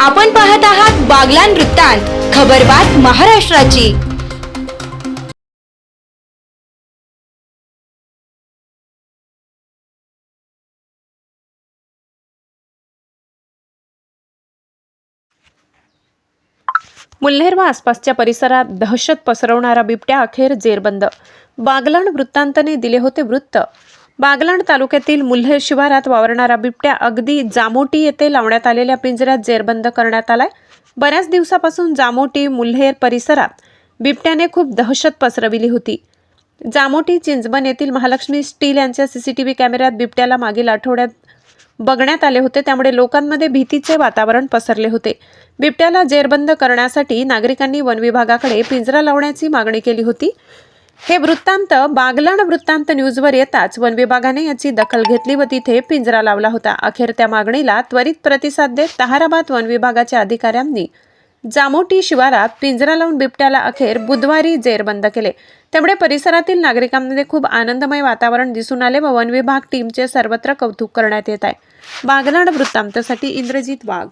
आपण पाहत आहात बागलान वृत्तांत खबरबात महाराष्ट्राची. मुल्हेर व आसपासच्या परिसरात दहशत पसरवणारा बिबट्या अखेर जेरबंद. बागलाण वृत्तांतने दिले होते वृत्त. बागलाण तालुक्यातील मुल्हेर शिवारात वावरणारा बिबट्या अगदी जामोटी येथे लावण्यात आलेल्या पिंजऱ्यात जेरबंद करण्यात आलाय. बऱ्याच दिवसापासून जामोटी मुल्हेर परिसरात बिबट्याने खूप दहशत पसरविली होती. जामोटी चिंचबन येथील महालक्ष्मी स्टील यांच्या सीसीटीव्ही कॅमेऱ्यात बिबट्याला मागील आठवड्यात बघण्यात आले होते. त्यामुळे लोकांमध्ये भीतीचे वातावरण पसरले होते. बिबट्याला जेरबंद करण्यासाठी नागरिकांनी वनविभागाकडे पिंजरा लावण्याची मागणी केली होती. हे वृत्तांत बागलाण वृत्तांत न्यूजवर येताच वन विभागाने याची दखल घेतली व तिथे पिंजरा लावला होता. अखेर त्या मागणीला त्वरित प्रतिसाद देत ताहाराबाद वन विभागाच्या अधिकाऱ्यांनी जामोटी शिवारात पिंजरा लावून बिबट्याला अखेर बुधवारी जेरबंद केले. त्यामुळे परिसरातील नागरिकांमध्ये खूप आनंदमय वातावरण दिसून आले व वन विभाग टीमचे सर्वत्र कौतुक करण्यात येत आहे. बागलाण वृत्तांतसाठी इंद्रजित वाघ.